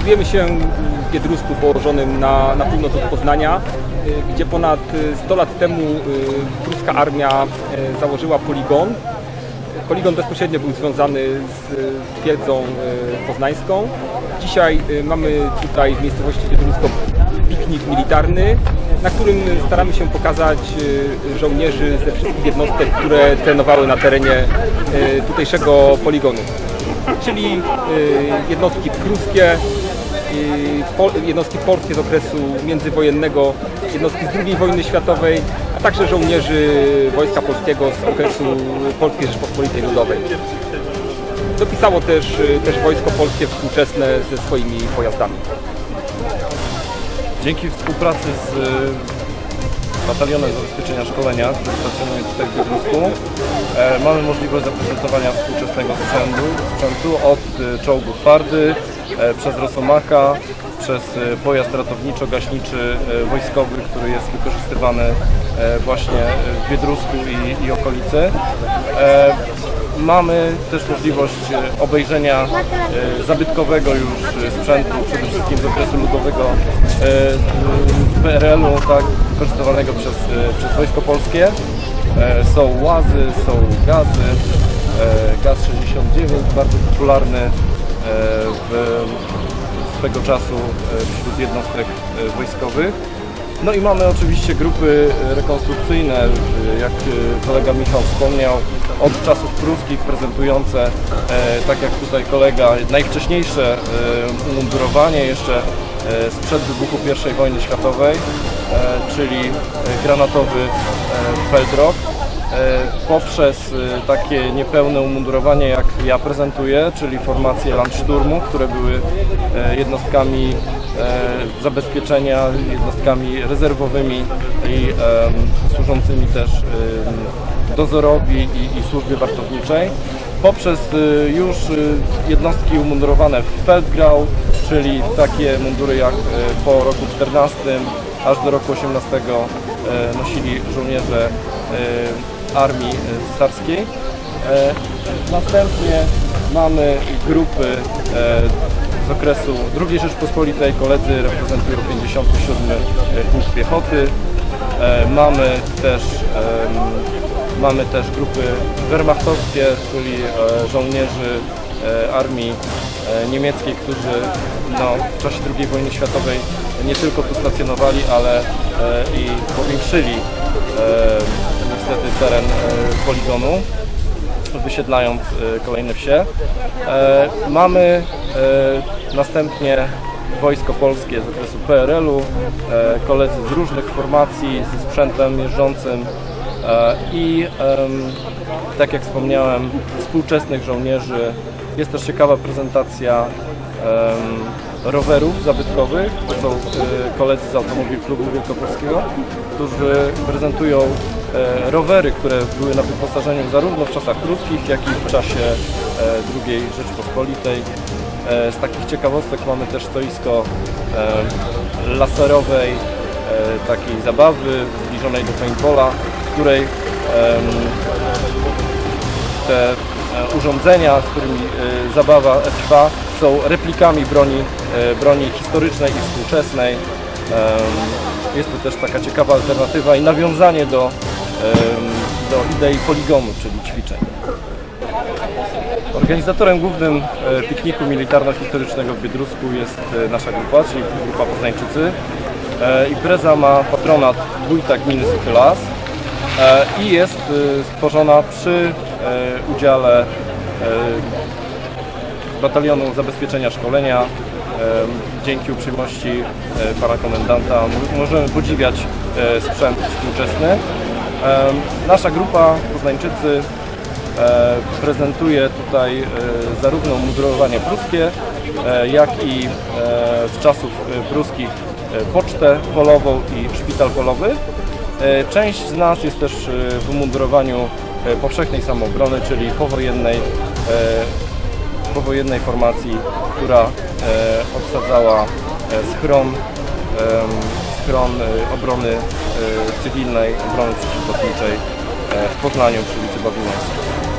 Znajdujemy się w Biedrusku położonym na, na północ od Poznania, y, gdzie ponad y, 100 lat temu y, pruska armia y, założyła poligon. Poligon bezpośrednio był związany z twierdzą poznańską. Dzisiaj mamy tutaj w miejscowości Biedrusko piknik militarny, na którym staramy się pokazać żołnierzy ze wszystkich jednostek, które trenowały na terenie tutejszego poligonu czyli jednostki pruskie, jednostki polskie z okresu międzywojennego, jednostki z II wojny światowej, a także żołnierzy Wojska Polskiego z okresu Polskiej Rzeczpospolitej Ludowej. Dopisało też, y, też Wojsko Polskie współczesne ze swoimi pojazdami. Dzięki współpracy z y, Batalionem Zabezpieczenia Szkolenia, który stacjonuje tutaj w Biedrusku, e, mamy możliwość zaprezentowania współczesnego sprzętu, sprzętu od y, czołgu twardy, e, przez Rosomaka, przez y, pojazd ratowniczo-gaśniczy e, wojskowy, który jest wykorzystywany e, właśnie w Biedrusku i, i okolicy. E, Mamy też możliwość e, obejrzenia e, zabytkowego już e, sprzętu, przede wszystkim z okresu ludowego e, e, PRL-u, tak, wykorzystywanego przez, e, przez Wojsko Polskie. E, Są łazy, są gazy, e, gaz 69, bardzo popularny e, w, swego czasu e, wśród jednostek e, wojskowych. No i mamy oczywiście grupy e, rekonstrukcyjne, jak kolega Michał wspomniał, od czasów pruskich prezentujące, tak jak tutaj kolega, najwcześniejsze e, umundurowanie jeszcze sprzed wybuchu I wojny światowej, czyli granatowy Feldrock. E, poprzez e, takie niepełne umundurowanie, jak ja prezentuję, czyli formacje Landsturmu, które były e, jednostkami zabezpieczenia, jednostkami rezerwowymi i służącymi też dozorowi i, i służbie wartowniczej. Poprzez już jednostki umundurowane w Feldgrau, czyli takie mundury jak po roku 14 aż do roku 18 e, nosili żołnierze armii e, cesarskiej. E, Następnie mamy grupy e, z okresu II Rzeczpospolitej. Koledzy reprezentują 57 Pułk Piechoty. E, Mamy też, mamy też grupy wehrmachtowskie, czyli e, żołnierzy e, armii e, niemieckiej, którzy no, w czasie II wojny światowej nie tylko tu stacjonowali, ale e, i powiększyli e, niestety teren e, poligonu wysiedlając e, kolejne wsie. E, Mamy e, następnie Wojsko Polskie z okresu PRL-u, e, koledzy z różnych formacji ze sprzętem jeżdżącym e, i em, tak jak wspomniałem współczesnych żołnierzy. Jest też ciekawa prezentacja rowerów zabytkowych. To są e, koledzy z Automobil Klubu Wielkopolskiego, którzy prezentują e, rowery, które były na wyposażeniu zarówno w czasach pruskich, jak i w czasie e, II Rzeczpospolitej. E, Z takich ciekawostek mamy też stoisko e, laserowej, e, takiej zabawy zbliżonej do paintballa, w której te e, urządzenia, z którymi e, zabawa trwa, są replikami broni, e, broni historycznej i współczesnej. Jest to też taka ciekawa alternatywa i nawiązanie do, do idei poligonu, czyli ćwiczeń. Organizatorem głównym pikniku militarno-historycznego w Biedrusku jest nasza grupa, czyli grupa Poznańczycy. Impreza ma patronat wójta gminy Suchy Las i jest e, stworzona przy e, udziale e, Batalionu Zabezpieczenia Szkolenia. E, Dzięki uprzejmości e, pana komendanta możemy podziwiać e, sprzęt współczesny. E, Nasza grupa Poznańczycy e, prezentuje tutaj e, zarówno mundurowanie pruskie, e, jak i e, z czasów e, pruskich e, pocztę polową i szpital polowy. E, Część z nas jest też e, w umundurowaniu e, powszechnej samoobrony, czyli powojennej, powojennej formacji, która obsadzała schron, schron obrony cywilnej, obrony przeciwlotniczej w Poznaniu przy ulicy Babilońskiej.